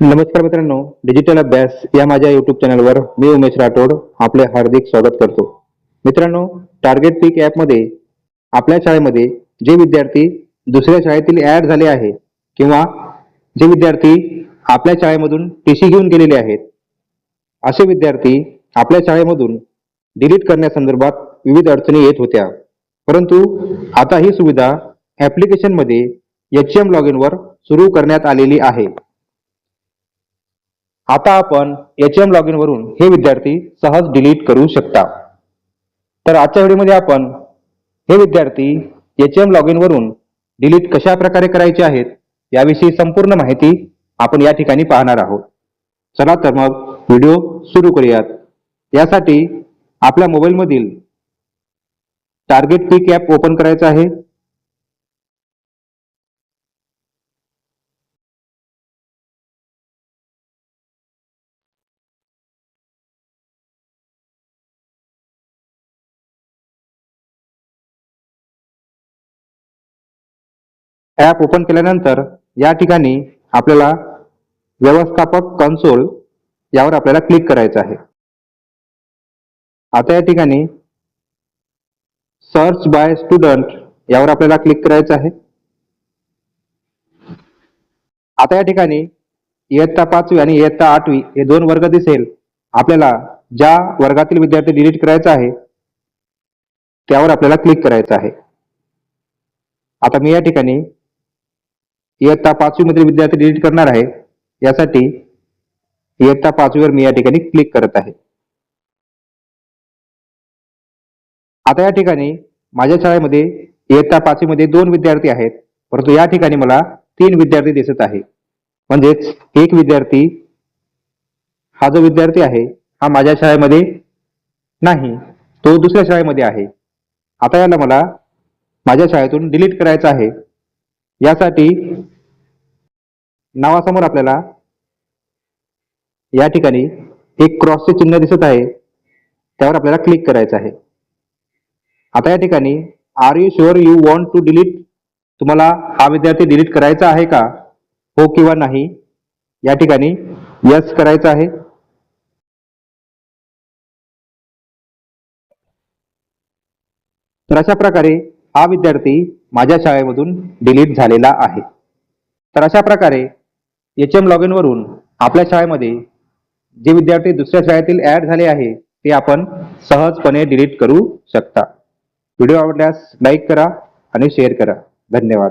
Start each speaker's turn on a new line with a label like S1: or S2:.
S1: नमस्कार मित्रांनो डिजिटल अभ्यास या माझ्या युट्यूब चॅनलवर मी उमेश राठोड आपले हार्दिक स्वागत करतो. मित्रांनो टार्गेट पीक ॲपमध्ये आपल्या शाळेमध्ये जे विद्यार्थी दुसऱ्या शाळेतील ॲड झाले आहे किंवा जे विद्यार्थी आपल्या शाळेमधून टी सी घेऊन गेलेले आहेत असे विद्यार्थी आपल्या शाळेमधून डिलीट करण्यासंदर्भात विविध अडचणी येत होत्या. परंतु आता ही सुविधा ॲप्लिकेशनमध्ये एच एम लॉग इनवर सुरू करण्यात आलेली आहे. आता आपण एच एम लॉग इन वरून हे विद्यार्थी सहज डिलीट करू शकता. तर आजच्या व्हिडिओमध्ये आपण हे विद्यार्थी एच एम लॉग इन वरून डिलीट कशा प्रकारे करायचे आहेत याविषयी संपूर्ण माहिती आपण या ठिकाणी पाहणार आहोत. चला तर मग व्हिडिओ सुरू करूयात. यासाठी आपल्या मोबाईलमधील टार्गेट पीक ॲप ओपन करायचं आहे. ॲप ओपन केल्यानंतर या ठिकाणी आपल्याला व्यवस्थापक कन्सोल यावर आपल्याला क्लिक करायचं आहे. आता या ठिकाणी सर्च बाय स्टुडंट यावर आपल्याला क्लिक करायचं आहे. आता या ठिकाणी इयत्ता पाचवी आणि इयत्ता आठवी हे दोन वर्ग दिसेल. आपल्याला ज्या वर्गातील विद्यार्थी डिलीट करायचा आहे त्यावर आपल्याला क्लिक करायचं आहे. आता मी या ठिकाणी इयत्ता पाचवी मधील विद्यार्थी डिलीट करणार आहे. यासाठी इयत्ता पाचवीवर मी या ठिकाणी क्लिक करत आहे. आता या ठिकाणी माझ्या शाळेमध्ये इयत्ता पाचवी मध्ये दोन विद्यार्थी आहेत. परंतु या ठिकाणी मला तीन विद्यार्थी दिसत आहे. म्हणजेच एक विद्यार्थी हा जो विद्यार्थी आहे हा माझ्या शाळेमध्ये नाही तो दुसऱ्या शाळेमध्ये आहे. आता याला मला माझ्या शाळेतून डिलीट करायचा आहे. यासाठी नावासमोर आपल्याला या ठिकाणी एक क्रॉसचे चिन्ह दिसत आहे. त्यावर आपल्याला क्लिक करायचं आहे. आता या ठिकाणी are you sure you want to delete तुम्हाला हा विद्यार्थी डिलीट करायचा आहे का? हो किंवा नाही? या ठिकाणी यस करायचं आहे. तर अशा प्रकारे हा विद्यार्थी माझ्या शाळेमधून डिलीट झालेला आहे. तर अशा प्रकारे एच एम लॉग इनवरून आपल्या शाळेमध्ये जे विद्यार्थी दुसऱ्या शाळेतील ऍड झाले आहे ते आपण सहजपणे डिलीट करू शकता. व्हिडिओ आवडल्यास लाईक करा आणि शेअर करा. धन्यवाद.